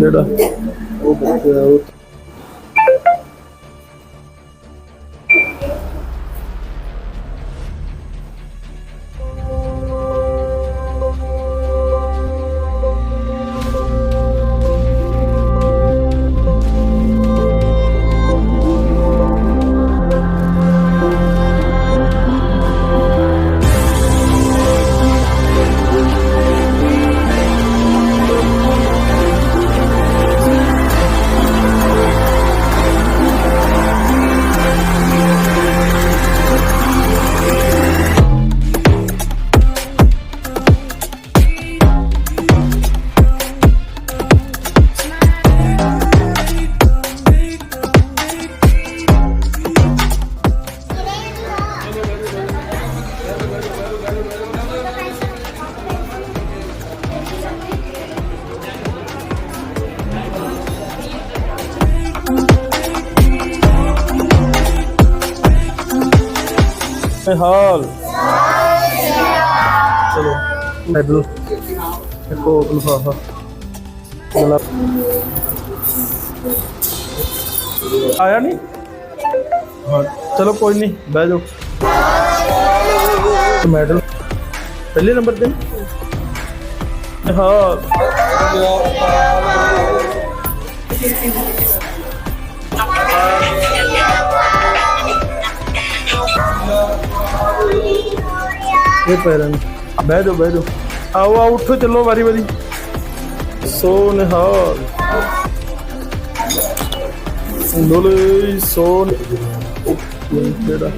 ਕਿਹੜਾ ਉਹ ਬੱਚਾ ਉਹ ਹਾਲ ਚਲੋ ਮੈਡਲ ਦੇਖੋ ਲਫਾਫਾ ਮਤਲਬ ਆਇਆ ਨਹੀਂ ਹਾਂ ਚਲੋ ਕੋਈ ਨਹੀਂ ਬਹਿ ਜਾਓ ਮੈਡਲ ਪਹਿਲੇ ਨੰਬਰ ਇਹ ਪੈਰਾਂ ਨੂੰ। ਬਹਿ ਜਾਓ ਬਹਿ ਜਾਓ। ਆਓ ਆਓ ਉੱਠੋ ਚੱਲੋ ਵਾਰੀ ਵਾਰੀ। ਸੋ ਨਿਹਾਲ ਡੋਲੇ ਸੋ ਕਿਹੜਾ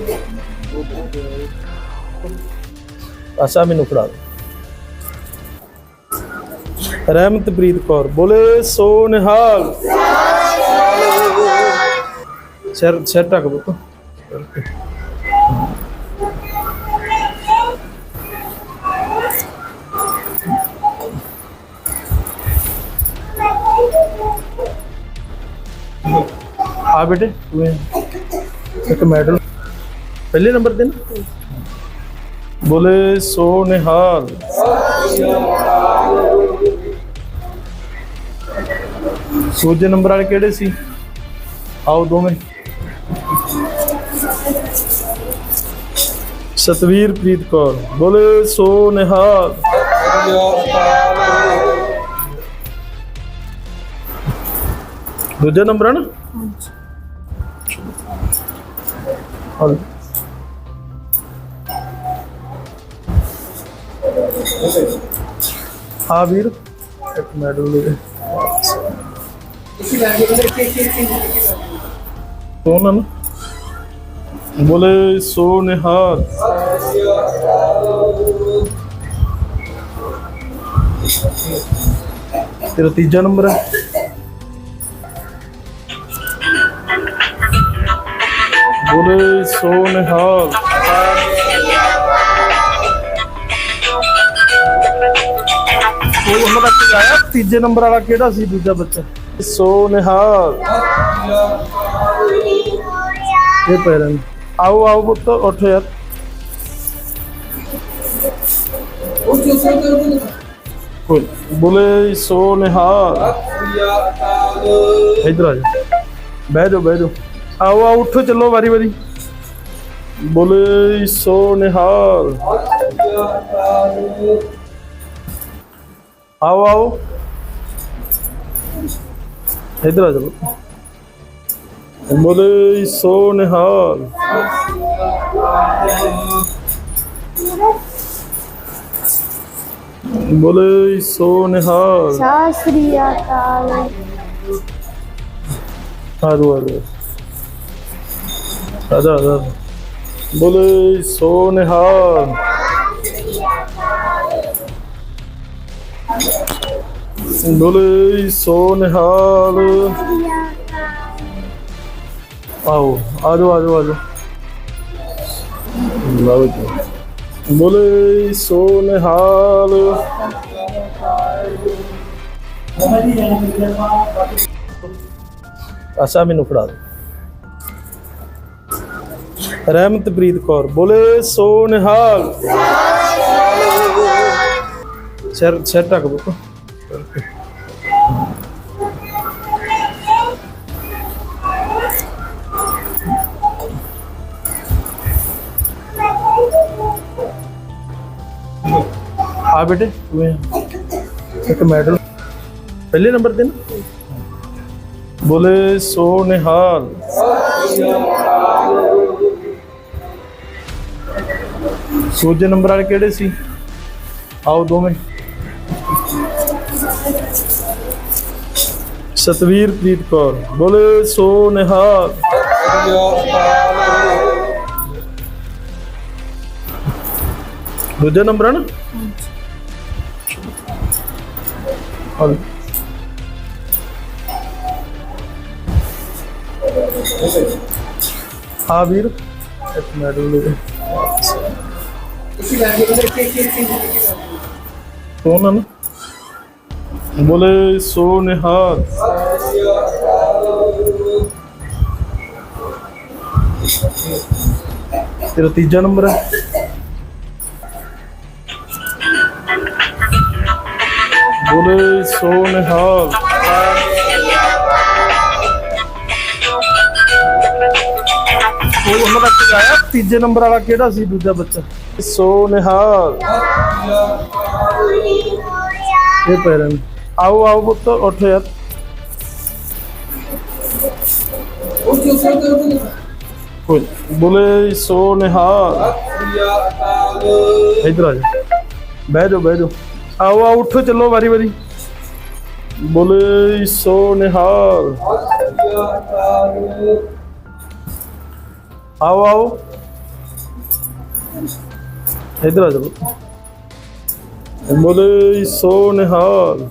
ਆਸਾ ਮੈਨੂੰ ਫੜਾ ਦਿਓ। ਰਹਿਮਤਪ੍ਰੀਤ ਕੌਰ ਬੋਲੇ ਸੋ ਨਿਹਾਲ ਸਿਰ ਸਿਰ ਢੱਕ ਬੁੱਤ ਆ ਬੇਟੇ, ਤੂੰ ਇੱਕ ਮੈਡਲ ਪਹਿਲੇ ਨੰਬਰ ਤੇ ਨਾ? ਬੋਲੇ ਸੋ ਨਿਹਾਲ ਸੂਜੇ ਨੰਬਰ ਵਾਲੇ ਕਿਹੜੇ ਸੀ? ਆਓ ਦੋਵੇਂ। ਸਤਵੀਰ ਪ੍ਰੀਤ ਕੌਰ। ਬੋਲੇ ਸੋ ਨਿਹਾਲ ਦੂਜਾ ਨੰਬਰ ਹੈ ਨਾ ਹਾਂ ਹਾਂ ਵੀਰ ਇੱਕ ਮੈਡਲ ਲੈ ਲੈ ਕੌਣ ਹੈ ਨਾ ਬੋਲੇ ਸੋ ਨਿਹਾਲ ਤੇਰਾ ਤੀਜਾ ਨੰਬਰ ਹੈ ਬੋਲੇ ਸੋ ਨਿਹਾਲ ਉਹ ਉਹਨਾਂ ਤੱਕ ਆਇਆ ਤੀਜੇ ਨੰਬਰ ਵਾਲਾ ਕਿਹੜਾ ਸੀ ਦੂਜਾ ਬੱਚਾ ਸੋ ਨਿਹਾਲ ਇਹ ਪੈਰਾਂ ਨੂੰ। ਆਓ ਆਓ ਪੁੱਤ ਉੱਠ ਯਾਰ ਕੋਈ ਬੋਲੇ ਸੋ ਨਿਹਾਲ ਇਧਰ ਆ ਜਾ ਬਹਿ ਜਾਓ ਬਹਿ ਜਾਓ ਆਓ ਆਓ ਉੱਠੋ ਚੱਲੋ ਵਾਰੀ ਵਾਰੀ ਬੋਲੇ ਸੋ ਨਿਹਾਲ ਆਓ ਆਓ ਇਧਰ ਆ ਜਾਓ ਬੋਲੇ ਸੋ ਨਿਹਾਲ ਬੋਲੇ ਸੋ ਨਿਹਾਲ ਸਤਿ ਸ੍ਰੀ ਅਕਾਲ ਆਜੋ ਆਜੋ ਆਜਾ ਆਜਾ ਬੋਲੇ, ਸੋ ਨਿਹਾਲ। ਬੋਲੇ, ਸੋ ਨਿਹਾਲ। ਆਓ, ਆਜੋ ਆਜੋ ਆਜੋ। ਲਓ ਜੀ। ਬੋਲੇ, ਸੋ ਨਿਹਾਲ। ਆਸਾ, ਮੈਨੂੰ ਫੜਾ ਦਿਓ। रहमतप्रीत कौर, बोले सो निहाल हाँ बेटे एक मेडल पहले नंबर दिन। बोले सो सो निहाल ਦੂਜੇ ਨੰਬਰ ਵਾਲੇ ਕਿਹੜੇ ਸੀ? ਆਓ ਦੋਵੇਂ। ਸਤਵੀਰ ਪ੍ਰੀਤ ਕੌਰ। ਬੋਲੇ ਸੋ ਨਿਹਾਲ ਦੂਜਾ ਨੰਬਰ ਹੈ ਨਾ? ਹਾਂ ਵੀਰ, ਇੱਕ ਮੈਡਲ ਲੈ ਲੈ ਕੌਣ ਹੈ ਨਾ ਬੋਲੇ ਸੋ ਨਿਹਾਲ ਤੇਰਾ ਤੀਜਾ ਨੰਬਰ ਹੈ ਬੋਲੇ ਸੋ ਨਿਹਾਲ ਉਹ ਉਹਨਾਂ ਦਾ ਕੀ ਆਇਆ ਤੀਜੇ ਨੰਬਰ ਵਾਲਾ ਕਿਹੜਾ ਸੀ ਦੂਜਾ ਬੱਚਾ? ਸੋ ਨਿਹਾਲ ਇਹ ਪੈਰਨ ਆਓ ਆਓ ਪੁੱਤ ਉੱਠ ਯਾਰ। ਕੋਈ ਨੀ। ਬੋਲੇ ਸੋ ਨਿਹਾਲ ਇਧਰ ਆ ਜਾ। ਬਹਿ ਜਾਓ ਬਹਿ ਜਾਓ। ਆਓ ਆਓ ਉੱਠੋ ਚੱਲੋ ਵਾਰੀ ਵਾਰੀ। ਬੋਲੇ ਸੋ ਨਿਹਾਲ ਆਓ ਆਓ। ਇਧਰ ਆ ਜਾਓ। ਬੋਲੇ ਸੋ ਨਿਹਾਲ।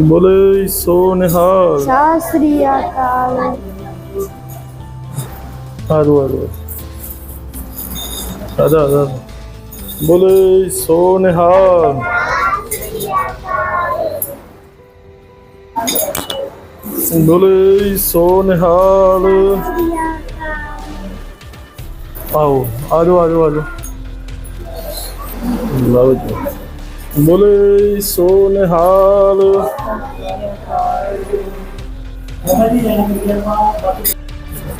ਬੋਲੇ ਸੋ ਨਿਹਾਲ। ਸਤਿ ਸ੍ਰੀ ਅਕਾਲ। ਆਜੋ ਆਜੋ ਆਜਾ। ਆਜਾ ਬੋਲੇ ਸੋ ਨਿਹਾਲ। ਬੋਲੇ ਸੋ ਨਿਹਾਲ। ਆਓ, ਆਜੋ ਆਜੋ ਆਜੋ। ਲਓ ਜੀ। ਬੋਲੇ ਸੋ ਨਿਹਾਲ।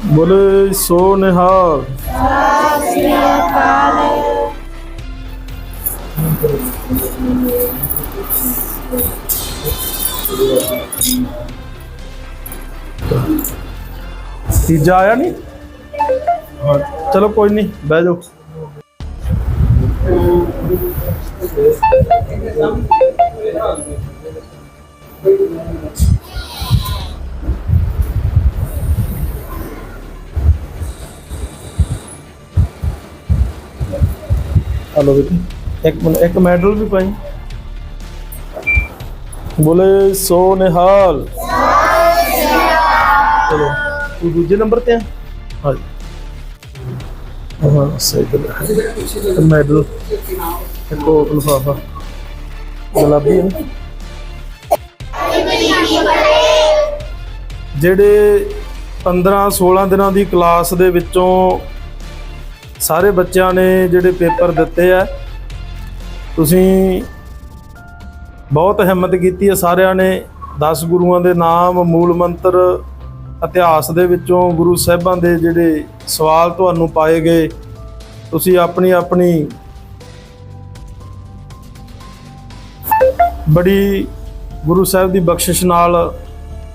ਬੋਲੇ ਸੋ ਨਿਹਾਲ। ਸਤਿ ਸ੍ਰੀ ਅਕਾਲ। ਤੀਜਾ ਆਇਆ ਨਹੀਂ ਚਲੋ ਕੋਈ ਨਹੀਂ ਬਹਿ ਜਾਓ। ਹਲੋ ਬੇਟੀ, ਇੱਕ ਮਿੰਟ, ਇੱਕ ਮੈਡਲ ਵੀ ਪਾਈ। ਬੋਲੇ ਸੋ ਨਿਹਾਲ ਚਲੋ। ਤੂੰ ਦੂਜੇ ਨੰਬਰ ਤੇ ਆ? ਹਾਂ ਹਾਂ, ਸਹੀ ਗੱਲ ਹੈ। ਮੈਡਲ ਇੱਕ ਉਹ ਲਿਫਾਫਾ ਗੁਲਾਬੀ ਹੈ ਜਿਹੜੇ 15 16 ਦਿਨਾਂ ਦੀ ਕਲਾਸ ਦੇ ਵਿੱਚੋਂ ਸਾਰੇ ਬੱਚਿਆਂ ਨੇ ਜਿਹੜੇ ਪੇਪਰ ਦਿੱਤੇ ਆ, ਤੁਸੀਂ ਬਹੁਤ ਹਿੰਮਤ ਕੀਤੀ ਹੈ ਸਾਰਿਆਂ ਨੇ 10 ਗੁਰੂਆਂ ਦੇ ਨਾਮ, ਮੂਲ ਮੰਤਰ ਇਤਿਹਾਸ ਦੇ ਵਿੱਚੋਂ ਗੁਰੂ ਸਾਹਿਬਾਂ ਦੇ ਜਿਹੜੇ ਸਵਾਲ ਤੁਹਾਨੂੰ ਪਾਏ ਗਏ, ਤੁਸੀਂ ਆਪਣੀ ਆਪਣੀ ਬੜੀ ਗੁਰੂ ਸਾਹਿਬ ਦੀ ਬਖਸ਼ਿਸ਼ ਨਾਲ,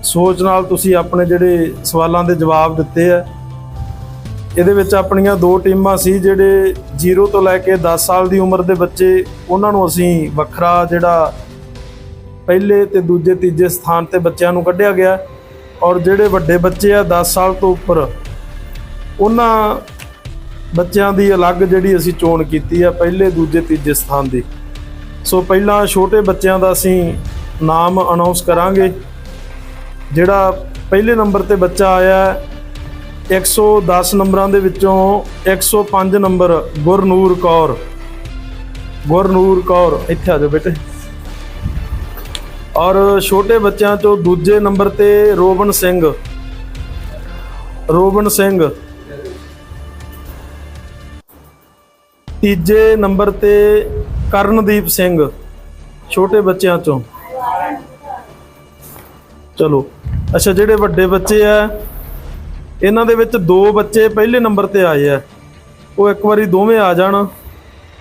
ਸੋਚ ਨਾਲ ਤੁਸੀਂ ਆਪਣੇ ਜਿਹੜੇ ਸਵਾਲਾਂ ਦੇ ਜਵਾਬ ਦਿੱਤੇ ਆ। ਇਹਦੇ ਵਿੱਚ ਆਪਣੀਆਂ ਦੋ ਟੀਮਾਂ ਸੀ ਜਿਹੜੇ 0 ਤੋਂ ਲੈ ਕੇ 10 ਸਾਲ ਦੀ ਉਮਰ ਦੇ ਬੱਚੇ, ਉਹਨਾਂ ਨੂੰ ਅਸੀਂ ਵੱਖਰਾ ਜਿਹੜਾ ਪਹਿਲੇ ਤੇ ਦੂਜੇ ਤੀਜੇ ਸਥਾਨ ਤੇ ਬੱਚਿਆਂ ਨੂੰ ਕੱਢਿਆ ਗਿਆ। ਔਰ ਜਿਹੜੇ ਵੱਡੇ ਬੱਚੇ ਆ 10 ਸਾਲ ਤੋਂ ਉੱਪਰ ਉਹਨਾਂ ਬੱਚਿਆਂ ਦੀ ਅਲੱਗ ਜਿਹੜੀ ਅਸੀਂ ਚੋਣ ਕੀਤੀ ਆ ਪਹਿਲੇ ਦੂਜੇ ਤੀਜੇ ਸਥਾਨ ਦੀ। ਸੋ ਪਹਿਲਾਂ ਛੋਟੇ ਬੱਚਿਆਂ ਦਾ ਅਸੀਂ ਨਾਮ ਅਨਾਉਂਸ ਕਰਾਂਗੇ। ਜਿਹੜਾ ਪਹਿਲੇ ਨੰਬਰ ਤੇ ਬੱਚਾ ਆਇਆ ਹੈ, 110 ਨੰਬਰਾਂ ਦੇ ਵਿੱਚੋਂ 105 ਨੰਬਰ ਗੁਰਨੂਰ ਕੌਰ। ਗੁਰਨੂਰ ਕੌਰ ਇੱਥੇ ਆ ਜਾਓ ਬੇਟੇ। ਔਰ ਛੋਟੇ ਬੱਚਿਆਂ ਚੋਂ ਦੂਜੇ ਨੰਬਰ ਤੇ ਰੋਬਨ ਸਿੰਘ। ਰੋਬਨ ਸਿੰਘ। ਤੀਜੇ ਨੰਬਰ ਤੇ ਕਰਨਦੀਪ ਸਿੰਘ, ਛੋਟੇ ਬੱਚਿਆਂ ਚੋਂ। ਚਲੋ, ਅੱਛਾ, ਜਿਹੜੇ ਵੱਡੇ ਬੱਚੇ ਆ, ਇਹਨਾਂ ਦੇ ਵਿੱਚ ਦੋ ਬੱਚੇ ਪਹਿਲੇ ਨੰਬਰ ਤੇ ਆਏ ਆ। ਉਹ ਇੱਕ ਵਾਰੀ ਦੋਵੇਂ ਆ ਜਾਣ।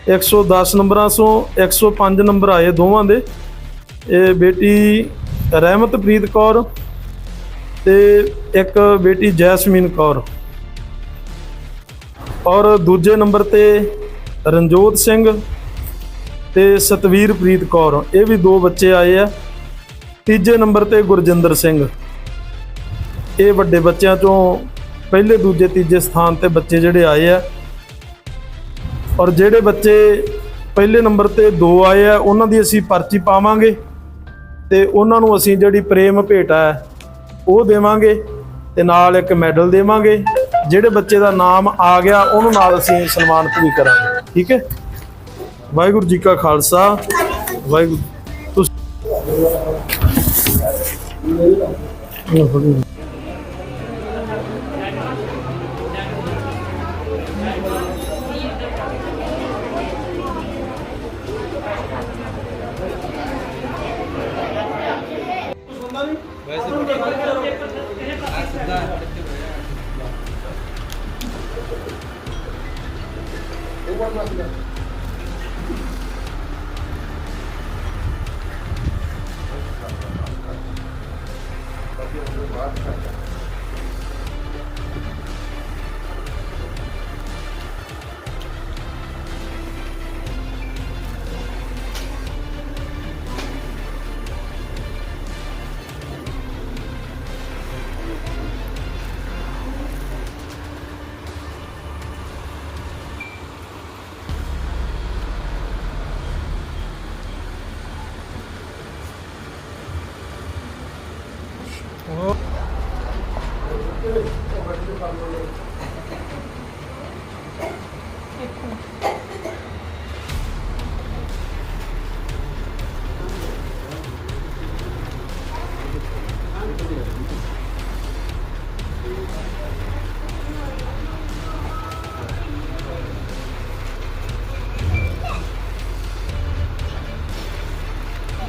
110 ਨੰਬਰਾਂ ਤੋਂ 105 ਨੰਬਰ ਆਏ ਦੋਵਾਂ ਦੇ। ਇਹ ਬੇਟੀ ਰਹਿਮਤਪ੍ਰੀਤ ਕੌਰ ਤੇ ਇੱਕ ਬੇਟੀ ਜੈਸਮੀਨ ਕੌਰ। ਔਰ ਦੂਜੇ ਨੰਬਰ ਤੇ ਰਣਜੋਤ ਸਿੰਘ ਤੇ ਸਤਵੀਰਪ੍ਰੀਤ ਕੌਰ। ਇਹ ਵੀ ਦੋ ਬੱਚੇ ਆਏ ਆ। ਤੀਜੇ ਨੰਬਰ ਤੇ ਗੁਰਜਿੰਦਰ ਸਿੰਘ। ਇਹ ਵੱਡੇ ਬੱਚਿਆਂ ਚੋਂ ਪਹਿਲੇ, ਦੂਜੇ, ਤੀਜੇ ਸਥਾਨ ਤੇ ਬੱਚੇ ਜਿਹੜੇ ਆਏ ਆ। ਔਰ ਜਿਹੜੇ ਬੱਚੇ ਪਹਿਲੇ ਨੰਬਰ ਤੇ ਦੋ ਆਏ ਆ, ਉਹਨਾਂ ਦੀ ਅਸੀਂ ਪਰਚੀ ਪਾਵਾਂਗੇ। ਤੇ ਉਹਨਾਂ ਨੂੰ ਅਸੀਂ ਜਿਹੜੀ ਪ੍ਰੇਮ ਭੇਟ ਹੈ, ਉਹ ਦੇਵਾਂਗੇ ਤੇ ਨਾਲ ਇੱਕ ਮੈਡਲ ਦੇਵਾਂਗੇ। ਜਿਹੜੇ ਬੱਚੇ ਦਾ ਨਾਮ ਆ ਗਿਆ, ਉਹਨੂੰ ਨਾਲ ਅਸੀਂ ਸਨਮਾਨਿਤ ਵੀ ਕਰਾਂਗੇ। ਠੀਕ ਹੈ? ਵਾਹਿਗੁਰੂ ਜੀ ਕਾ ਖਾਲਸਾ। ਵਾਹਿਗੁਰੂ ਤੁਸੀਂ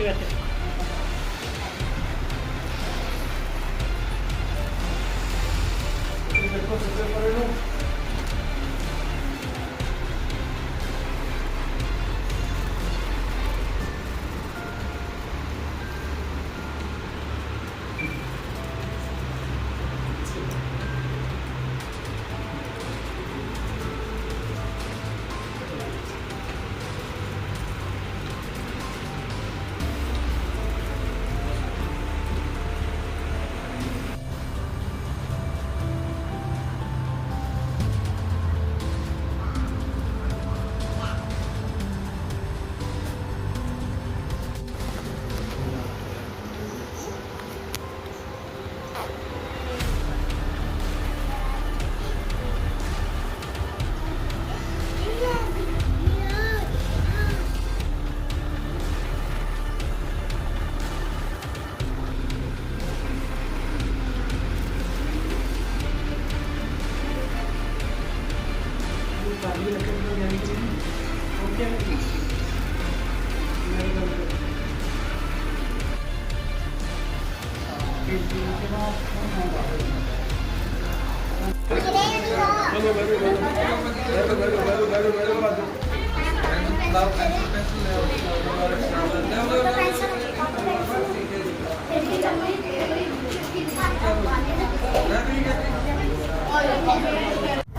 やってる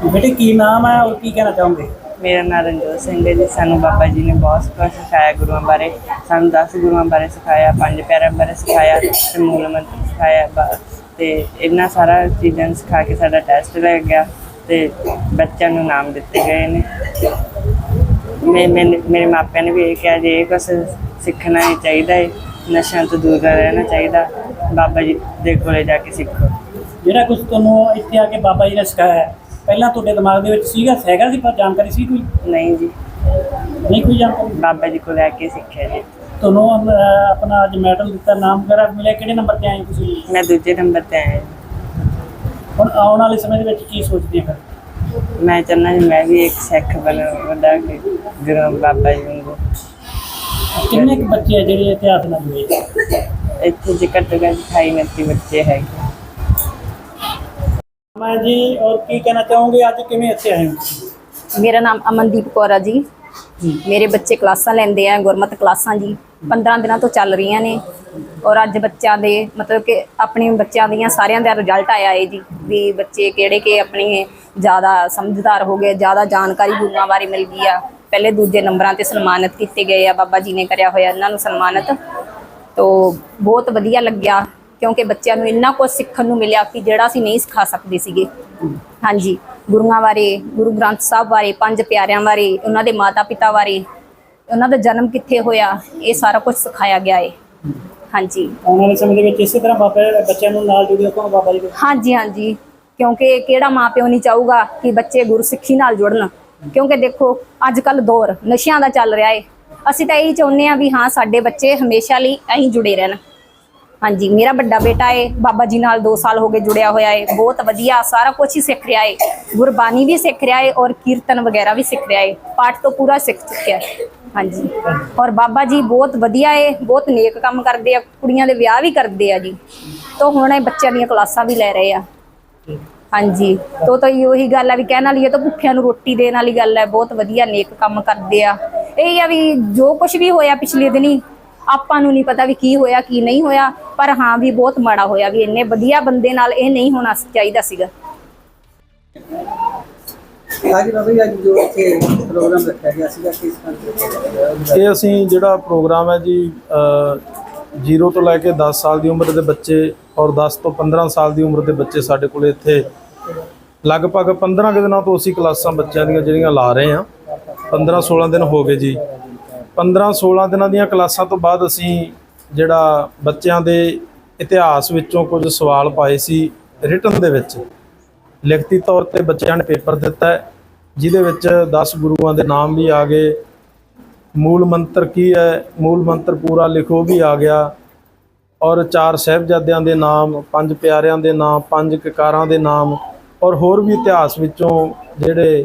ਬੇਟੇ ਕੀ ਨਾਮ ਹੈ ਔਰ ਕੀ ਕਹਿਣਾ ਚਾਹੋਗੇ ਮੇਰਾ ਨਾਮ ਰਣਜੋਤ ਸਿੰਘ ਹੈ ਜੀ। ਸਾਨੂੰ ਬਾਬਾ ਜੀ ਨੇ ਬਹੁਤ ਕੁਝ ਸਿਖਾਇਆ ਗੁਰੂਆਂ ਬਾਰੇ। ਸਾਨੂੰ 10 ਗੁਰੂਆਂ ਬਾਰੇ ਸਿਖਾਇਆ, ਪੰਜ ਪਿਆਰਿਆਂ ਬਾਰੇ ਸਿਖਾਇਆ, ਤੇ ਮੂਲ ਮੰਤਰ ਸਿਖਾਇਆ ਬ- ਤੇ ਇਹਨਾਂ ਸਾਰਾ ਚੀਜ਼ਾਂ ਨੂੰ ਸਿਖਾ ਕੇ ਸਾਡਾ ਟੈਸਟ ਲੱਗ ਗਿਆ ਤੇ ਬੱਚਿਆਂ ਨੂੰ ਨਾਮ ਦਿੱਤੇ ਗਏ ਨੇ। ਮੈਂ ਮੈਨੇ- ਮੇਰੇ ਮਾਪਿਆਂ ਨੇ ਵੀ ਇਹ ਕਿਹਾ ਜੇ ਇਹ ਕੁਛ ਸਿੱਖਣਾ ਹੀ ਚਾਹੀਦਾ ਹੈ ਨਸ਼ਿਆਂ ਤੋਂ ਦੂਰ ਰਹਿਣਾ ਚਾਹੀਦਾ, ਬਾਬਾ ਜੀ ਦੇ ਕੋਲੇ ਜਾ ਕੇ ਸਿੱਖੋ। ਜਿਹੜਾ ਕੁਝ ਤੁਹਾਨੂੰ ਇੱਥੇ ਆ ਕੇ ਬਾਬਾ ਜੀ ਨੇ ਸਿਖਾਇਆ ਪਹਿਲਾਂ ਤੁਹਾਡੇ ਦਿਮਾਗ ਦੇ ਵਿੱਚ ਸੀਗਾ ਹੈਗਾ ਸੀ ਪਰ ਜਾਣਕਾਰੀ ਸੀ ਕੋਈ? ਨਹੀਂ ਜੀ। ਨਹੀਂ ਕੋਈ ਜਾਣਕਾਰੀ? ਬਾਬਾ ਜੀ ਕੋਲ ਆ ਕੇ ਸਿੱਖਿਆ ਜੀ। ਤੁਹਾਨੂੰ ਅਹ, ਆਪਣਾ ਅੱਜ ਮੈਡਲ ਦਿੱਤਾ ਨਾਮ ਵਗੈਰਾ ਮਿਲਿਆ? ਕਿਹੜੇ ਨੰਬਰ ਤੇ ਆਏ ਤੁਸੀਂ? ਮੈਂ ਦੂਜੇ ਨੰਬਰ ਤੇ ਆਇਆ ਹੁਣ ਆਉਣ ਵਾਲੇ ਸਮੇਂ ਦੇ ਵਿੱਚ ਕੀ ਸੋਚਦੇ ਹੋ ਫਿਰ? ਮੈਂ ਚਾਹੁੰਦਾ ਹਾਂ ਮੈਂ ਵੀ ਇੱਕ ਸਿੱਖ ਬਣਾ ਵੱਡਾ ਕਿ ਗੁਰੂ ਬਾਬਾ ਜੀ ਵਾਂਗੂ। ਕਿੰਨੇ ਕੁ ਬੱਚੇ ਆ ਜਿਹੜੇ ਇਤਿਹਾਸ ਨਾਲ ਜੁੜੇ? ਇੱਥੇ ਜੇ ਘੱਟੋ ਘੱਟ 28 29 ਬੱਚੇ ਹੈਗੇ। ਮੈਂ ਜੀ ਔਰ ਕੀ ਕਹਿਣਾ ਚਾਹੋਗੇ? ਅੱਜ ਕਿਵੇਂ ਇੱਥੇ ਆਏ ਹੋ? ਮੇਰਾ ਨਾਮ ਅਮਨਦੀਪ ਕੌਰ ਆ ਜੀ। ਮੇਰੇ ਬੱਚੇ ਕਲਾਸਾਂ ਲੈਂਦੇ ਆ ਗੁਰਮਤ ਕਲਾਸਾਂ ਜੀ। 15 ਦਿਨਾਂ ਤੋਂ ਚੱਲ ਰਹੀਆਂ ਨੇ। ਔਰ ਅੱਜ ਬੱਚਿਆਂ ਦੇ ਮਤਲਬ ਕਿ ਆਪਣੇ ਬੱਚਿਆਂ ਦੀਆਂ ਸਾਰਿਆਂ ਦਾ ਰਿਜ਼ਲਟ ਆਇਆ ਏ ਜੀ ਵੀ ਬੱਚੇ ਕਿਹੜੇ ਕਿ ਆਪਣੀ ਜ਼ਿਆਦਾ ਸਮਝਦਾਰ ਹੋ ਗਏ ਜ਼ਿਆਦਾ ਜਾਣਕਾਰੀ ਗੁਰੂਆਂ ਬਾਰੇ ਮਿਲ ਗਈ ਆ। ਪਹਿਲੇ ਦੂਜੇ ਨੰਬਰਾਂ ਤੇ ਸਨਮਾਨਿਤ ਕੀਤੇ ਗਏ ਆ ਬਾਬਾ ਜੀ ਨੇ ਕਰਿਆ ਹੋਇਆ ਇਹਨਾਂ ਨੂੰ ਸਨਮਾਨਿਤ। ਤੋ ਬਹੁਤ ਵਧੀਆ ਲੱਗਿਆ। ਕਿਉਂਕਿ ਬੱਚਿਆਂ ਨੂੰ ਇੰਨਾ ਕੁਝ ਸਿੱਖਣ ਨੂੰ ਮਿਲਿਆ ਕਿ ਜਿਹੜਾ ਅਸੀਂ ਨਹੀਂ ਸਿਖਾ ਸਕਦੇ ਸੀਗੇ। ਹਾਂਜੀ ਗੁਰੂਆਂ ਬਾਰੇ ਗੁਰੂ ਗ੍ਰੰਥ ਸਾਹਿਬ ਬਾਰੇ ਪੰਜ ਪਿਆਰਿਆਂ ਬਾਰੇ ਉਹਨਾਂ ਦੇ ਮਾਤਾ ਪਿਤਾ ਬਾਰੇ ਉਹਨਾਂ ਦਾ ਜਨਮ ਕਿੱਥੇ ਹੋਇਆ ਇਹ ਸਾਰਾ ਕੁਝ ਸਿਖਾਇਆ ਗਿਆ ਹੈ ਹਾਂਜੀ। ਆਉਣ ਵਾਲੇ ਸਮੇਂ ਦੇ ਵਿੱਚ ਇਸੇ ਤਰ੍ਹਾਂ ਬਾਬਾ ਬੱਚਿਆਂ ਨੂੰ ਨਾਲ ਜੁੜੇ ਰੱਖੋ ਬਾਬਾ ਜੀ? ਹਾਂਜੀ ਹਾਂਜੀ। ਕਿਉਂਕਿ ਕਿਹੜਾ ਮਾਪਿਓ ਨਹੀਂ ਚਾਹੂਗਾ ਕਿ ਬੱਚੇ ਗੁਰਸਿੱਖੀ ਨਾਲ ਜੁੜਨ? ਕਿਉਂਕਿ ਦੇਖੋ ਅੱਜ ਕੱਲ ਦੌਰ ਨਸ਼ਿਆਂ ਦਾ ਚੱਲ ਰਿਹਾ ਏ। ਅਸੀਂ ਤਾਂ ਇਹੀ ਚਾਹੁੰਦੇ ਹਾਂ ਵੀ ਹਾਂ ਸਾਡੇ ਬੱਚੇ ਹਮੇਸ਼ਾ ਲਈ ਐਂ ਜੁੜੇ ਰਹਿਣ। ਹਾਂਜੀ, ਮੇਰਾ ਵੱਡਾ ਬੇਟਾ ਏ, ਬਾਬਾ ਜੀ ਨਾਲ 2 ਸਾਲ ਹੋ ਗਏ ਜੁੜਿਆ ਹੋਇਆ ਏ, ਬਹੁਤ ਵਧੀਆ, ਸਾਰਾ ਕੁਝ ਹੀ ਸਿੱਖ ਰਿਹਾ ਏ, ਗੁਰਬਾਣੀ ਵੀ ਸਿੱਖ ਰਿਹਾ ਏ ਔਰ ਕੀਰਤਨ ਵਗੈਰਾ ਵੀ ਸਿੱਖ ਰਿਹਾ ਏ, ਪਾਠ ਤੋਂ ਪੂਰਾ ਸਿੱਖ ਚੁੱਕਿਆ ਏ, ਹਾਂਜੀ। ਔਰ ਬਾਬਾ ਜੀ ਬਹੁਤ ਵਧੀਆ ਏ, ਬਹੁਤ ਨੇਕ ਕੰਮ ਕਰਦੇ ਆ, ਕੁੜੀਆਂ ਦੇ ਵਿਆਹ ਵੀ ਕਰਦੇ ਆ ਜੀ, ਤੋਂ ਹੁਣ ਇਹ ਬੱਚਿਆਂ ਦੀਆਂ ਕਲਾਸਾਂ ਵੀ ਲੈ ਰਹੇ ਆ। ਹਾਂਜੀ, ਤੋ ਤਾਂ ਇਹ ਉਹੀ ਗੱਲ ਆ ਵੀ ਕਹਿਣ ਵਾਲੀ ਇਹ ਤਾਂ ਭੁੱਖਿਆਂ ਨੂੰ ਰੋਟੀ ਦੇਣ ਵਾਲੀ ਗੱਲ ਹੈ ਬਹੁਤ ਵਧੀਆ ਨੇਕ ਕੰਮ ਕਰਦੇ ਆ। ਇਹ ਆ ਵੀ ਜੋ ਕੁਝ ਵੀ ਹੋਇਆ ਪਿਛਲੇ ਦਿਨੀ ਆਪਾਂ ਨੂੰ ਨਹੀਂ ਪਤਾ ਵੀ ਕੀ ਹੋਇਆ ਕੀ ਨਹੀਂ ਹੋਇਆ ਪਰ ਹਾਂ ਵੀ ਬਹੁਤ ਮਾੜਾ ਹੋਇਆ ਵੀ ਇੰਨੇ ਵਧੀਆ ਬੰਦੇ ਨਾਲ ਇਹ ਨਹੀਂ ਹੋਣਾ ਚਾਹੀਦਾ ਸੀਗਾ। ਅੱਜ ਬਾਬਾ ਜੀ ਅੱਜ ਜੋ ਇੱਥੇ ਪ੍ਰੋਗਰਾਮ ਰੱਖਿਆ ਗਿਆ ਸੀਗਾ ਕਿਸ ਤਰ੍ਹਾਂ ਇਹ ਅਸੀਂ ਜਿਹੜਾ ਪ੍ਰੋਗਰਾਮ ਹੈ ਜੀ 0 ਤੋਂ ਲੈ ਕੇ 10 ਸਾਲ ਦੀ ਉਮਰ ਦੇ ਬੱਚੇ ਔਰ 10 ਤੋਂ 15 ਸਾਲ ਦੀ ਉਮਰ ਦੇ ਬੱਚੇ ਸਾਡੇ ਕੋਲੇ ਇੱਥੇ। ਲਗਭਗ 15 ਕੁ ਦਿਨਾਂ ਤੋਂ ਅਸੀਂ ਕਲਾਸਾਂ ਬੱਚਿਆਂ ਦੀਆਂ ਜਿਹੜੀਆਂ ਲਾ ਰਹੇ ਹਾਂ 15 16 ਦਿਨ ਹੋ ਗਏ ਜੀ। 15 16 ਦਿਨਾਂ ਦੀਆਂ ਕਲਾਸਾਂ ਤੋਂ ਬਾਅਦ ਅਸੀਂ ਜਿਹੜਾ ਬੱਚਿਆਂ ਦੇ ਇਤਿਹਾਸ ਵਿੱਚੋਂ ਕੁਝ ਸਵਾਲ ਪਾਏ ਸੀ ਰਿਟਨ ਦੇ ਵਿੱਚ। ਲਿਖਤੀ ਤੌਰ ਤੇ ਬੱਚਿਆਂ ਨੇ ਪੇਪਰ ਦਿੱਤਾ ਜਿਹਦੇ ਵਿੱਚ 10 ਗੁਰੂਆਂ ਦੇ ਨਾਮ ਵੀ ਆ ਗਏ। ਮੂਲ ਮੰਤਰ ਕੀ ਹੈ? ਮੂਲ ਮੰਤਰ ਪੂਰਾ ਲਿਖੋ ਵੀ ਆ ਗਿਆ। ਔਰ ਚਾਰ ਸਹਿਬਜ਼ਾਦਿਆਂ ਦੇ ਨਾਮ, ਪੰਜ ਪਿਆਰਿਆਂ ਦੇ ਨਾਮ, ਪੰਜ ਕਕਾਰਾਂ ਦੇ ਨਾਮ ਔਰ ਹੋਰ ਵੀ ਇਤਿਹਾਸ ਵਿੱਚੋਂ ਜਿਹੜੇ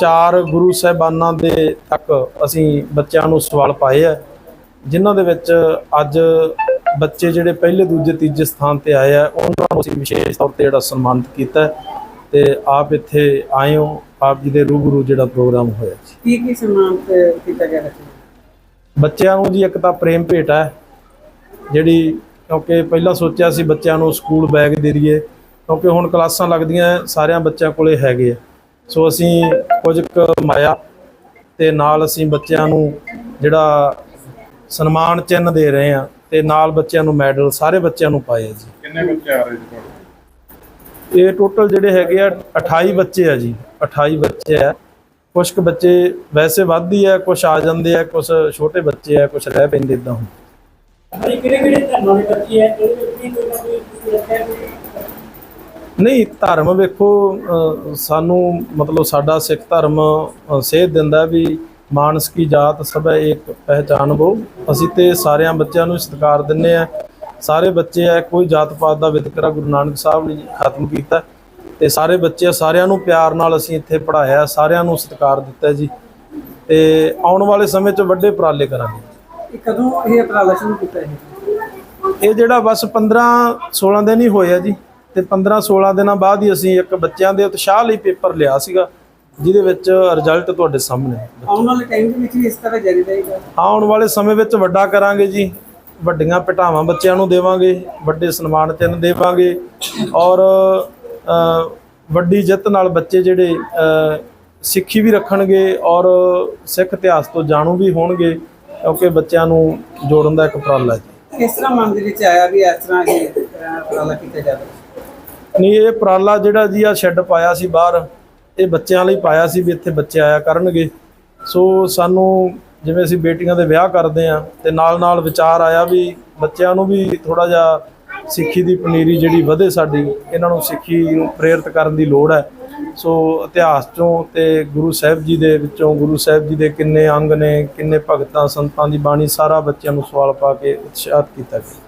ਚਾਰ ਗੁਰੂ ਸਾਹਿਬਾਨਾਂ ਦੇ ਤੱਕ ਅਸੀਂ ਬੱਚਿਆਂ ਨੂੰ ਸਵਾਲ ਪਾਏ ਆ ਜਿਨ੍ਹਾਂ ਦੇ ਵਿੱਚ ਅੱਜ ਬੱਚੇ ਜਿਹੜੇ ਪਹਿਲੇ ਦੂਜੇ ਤੀਜੇ ਸਥਾਨ ਤੇ ਆਏ ਆ ਉਹਨਾਂ ਨੂੰ ਅਸੀਂ ਵਿਸ਼ੇਸ਼ ਤੌਰ ਤੇ ਜਿਹੜਾ ਸਨਮਾਨਿਤ ਕੀਤਾ ਤੇ ਆਪ ਇੱਥੇ ਆਏ ਹੋ ਆਪ ਜੀ ਦੇ ਰੂਬਰੂ ਜਿਹੜਾ ਪ੍ਰੋਗਰਾਮ ਹੋਇਆ ਕੀ ਕੀ ਸਨਮਾਨ ਤੇ ਕੀਤਾ ਗਿਆ ਹੈ ਬੱਚਿਆਂ ਨੂੰ ਜੀ ਇੱਕ ਤਾਂ ਪ੍ਰੇਮ ਭੇਟ ਹੈ ਜਿਹੜੀ ਕਿਉਂਕਿ ਪਹਿਲਾਂ ਸੋਚਿਆ ਸੀ ਬੱਚਿਆਂ ਨੂੰ ਸਕੂਲ ਬੈਗ ਦੇ ਦਈਏ ਕਿਉਂਕਿ ਹੁਣ ਕਲਾਸਾਂ ਲੱਗਦੀਆਂ ਸਾਰਿਆਂ ਬੱਚਿਆਂ ਕੋਲੇ ਹੈਗੇ ਆ। ਸੋ ਅਸੀਂ ਕੁਝ ਕੁ ਮਾਇਆ ਤੇ ਨਾਲ ਅਸੀਂ ਬੱਚਿਆਂ ਨੂੰ ਜਿਹੜਾ ਸਨਮਾਨ ਚਿੰਨ੍ਹ ਦੇ ਰਹੇ ਆ ਤੇ ਨਾਲ ਬੱਚਿਆਂ ਨੂੰ ਮੈਡਲ ਸਾਰੇ ਬੱਚਿਆਂ ਨੂੰ ਪਾਏ ਆ ਜੀ। ਕਿੰਨੇ ਬੱਚੇ ਆ ਰਹੇ ਜੀ ਤੁਹਾਡੇ? ਇਹ ਟੋਟਲ ਜਿਹੜੇ ਹੈਗੇ ਆ 28 ਬੱਚੇ ਆ ਜੀ 28 ਬੱਚੇ ਆ। ਕੁਝ ਕੁ ਬੱਚੇ ਵੈਸੇ ਵੱਧ ਹੀ ਆ ਕੁਝ ਆ ਜਾਂਦੇ ਆ ਕੁਝ ਛੋਟੇ ਬੱਚੇ ਆ ਕੁਝ ਰਹਿ ਪੈਂਦੇ ਇਦਾਂ ਭਾਈ ਕਿਹੜੇ ਕਿਹੜੇ ਧਰਮਾਂ ਦੇ ਬੱਚੇ ਹੈ ਇਹਦੇ ਵਿੱਚ ਵੀ ਕੋਈ ਨਾ ਕੋਈ ਰੱਖਿਆ ਕੋਈ ਨਹੀਂ ਧਰਮ ਵੇਖੋ ਸਾਨੂੰ ਮਤਲਬ ਸਾਡਾ ਸਿੱਖ ਧਰਮ ਸੇਧ ਦਿੰਦਾ ਵੀ ਮਾਨਸ ਕੀ ਜਾਤ ਸਭੈ ਇੱਕ ਪਹਿਚਾਨ ਬੋ। ਅਸੀਂ ਤੇ ਸਾਰਿਆਂ ਬੱਚਿਆਂ ਨੂੰ ਸਤਿਕਾਰ ਦਿੰਨੇ ਆ। ਸਾਰੇ ਬੱਚੇ ਆ ਕੋਈ ਜਾਤ ਪਾਤ ਦਾ ਵਿਤਕਰਾ ਗੁਰੂ ਨਾਨਕ ਸਾਹਿਬ ਨੇ ਖਤਮ ਕੀਤਾ। ਤੇ ਸਾਰੇ ਬੱਚੇ ਸਾਰਿਆਂ ਨੂੰ ਪਿਆਰ ਨਾਲ ਅਸੀਂ ਇੱਥੇ ਪੜਾਇਆ ਸਾਰਿਆਂ ਨੂੰ ਸਤਿਕਾਰ ਦਿੱਤਾ ਜੀ। ਤੇ ਆਉਣ ਵਾਲੇ ਸਮੇਂ 'ਚ ਵੱਡੇ ਉਪਰਾਲੇ ਕਰਾਂਗੇ। ਇਹ ਕਦੋਂ ਇਹ ਉਪਰਾਲਾ ਸ਼ੁਰੂ ਕੀਤਾ ਹੈ ਇਹ ਜਿਹੜਾ ਬਸ 15 16 ਦਿਨ ਹੀ ਹੋਏ ਆ ਜੀ। ਤੇ 15 16 ਦਿਨਾਂ ਬਾਅਦ ਹੀ ਅਸੀਂ ਇੱਕ ਬੱਚਿਆਂ ਦੇ ਉਤਸ਼ਾਹ ਲਈ ਪੇਪਰ ਲਿਆ ਸੀਗਾ ਜਿਹਦੇ ਵਿੱਚ ਰਿਜ਼ਲਟ ਤੁਹਾਡੇ ਸਾਹਮਣੇ। ਆਉਣ ਵਾਲੇ ਟਾਈਮ ਦੇ ਵਿੱਚ ਵੀ ਇਸ ਤਰ੍ਹਾਂ ਜਾਰੀ ਰਹੇਗਾ? ਆਉਣ ਵਾਲੇ ਸਮੇਂ ਵਿੱਚ ਵੱਡਾ ਕਰਾਂਗੇ ਜੀ। ਵੱਡੀਆਂ ਪਟਾਵਾਂ ਬੱਚਿਆਂ ਨੂੰ ਦੇਵਾਂਗੇ ਵੱਡੇ ਸਨਮਾਨ ਚਿੰਨ੍ਹ ਦੇਵਾਂਗੇ ਔਰ ਵੱਡੀ ਜਿੱਤ ਨਾਲ ਬੱਚੇ ਜਿਹੜੇ ਸਿੱਖੀ ਵੀ ਰੱਖਣਗੇ ਔਰ ਸਿੱਖ ਇਤਿਹਾਸ ਤੋਂ ਜਾਣੂ ਵੀ ਹੋਣਗੇ ਕਿਉਂਕਿ ਬੱਚਿਆਂ ਨੂੰ ਜੋੜਨ ਦਾ ਇੱਕ ਉਪਰਾਲਾ ਹੈ ਕਿਸ ਤਰ੍ਹਾਂ ਮਨ ਦੇ ਵਿੱਚ ਆਇਆ ਵੀ ਇਸ ਤਰ੍ਹਾਂ ਇਹ ਉਪਰਾਲਾ ਕੀਤਾ ਜਾਵੇ? ਨਹੀਂ, ਇਹ ਉਪਰਾਲਾ ਜਿਹੜਾ ਜੀ ਆ ਸ਼ੈੱਡ ਪਾਇਆ ਸੀ ਬਾਹਰ, ਇਹ ਬੱਚਿਆਂ ਲਈ ਪਾਇਆ ਸੀ ਵੀ ਇੱਥੇ ਬੱਚੇ ਆਇਆ ਕਰਨਗੇ। ਸੋ ਸਾਨੂੰ ਜਿਵੇਂ ਅਸੀਂ ਬੇਟੀਆਂ ਦੇ ਵਿਆਹ ਕਰਦੇ ਆ ਤੇ ਨਾਲ ਨਾਲ ਵਿਚਾਰ ਆਇਆ ਵੀ ਬੱਚਿਆਂ ਨੂੰ ਵੀ ਥੋੜਾ ਜਿਹਾ ਸਿੱਖੀ ਦੀ ਪਨੀਰੀ ਜਿਹੜੀ ਵਧੇ ਸਾਡੀ, ਇਹਨਾਂ ਨੂੰ ਸਿੱਖੀ ਨੂੰ ਪ੍ਰੇਰਿਤ ਕਰਨ ਦੀ ਲੋੜ ਹੈ। ਸੋ ਇਤਿਹਾਸ ਚੋਂ ਤੇ ਗੁਰੂ ਸਾਹਿਬ ਜੀ ਦੇ ਵਿੱਚੋਂ, ਗੁਰੂ ਸਾਹਿਬ ਜੀ ਦੇ ਕਿੰਨੇ ਅੰਗ ਨੇ, ਕਿੰਨੇ ਭਗਤਾਂ, ਸੰਤਾਂ ਦੀ ਬਾਣੀ ਸਾਰਾ ਬੱਚਿਆਂ ਨੂੰ ਸਵਾਲ ਪਾ ਕੇ ਉਤਸ਼ਾਹਿਤ ਕੀਤਾ ਗਿਆ।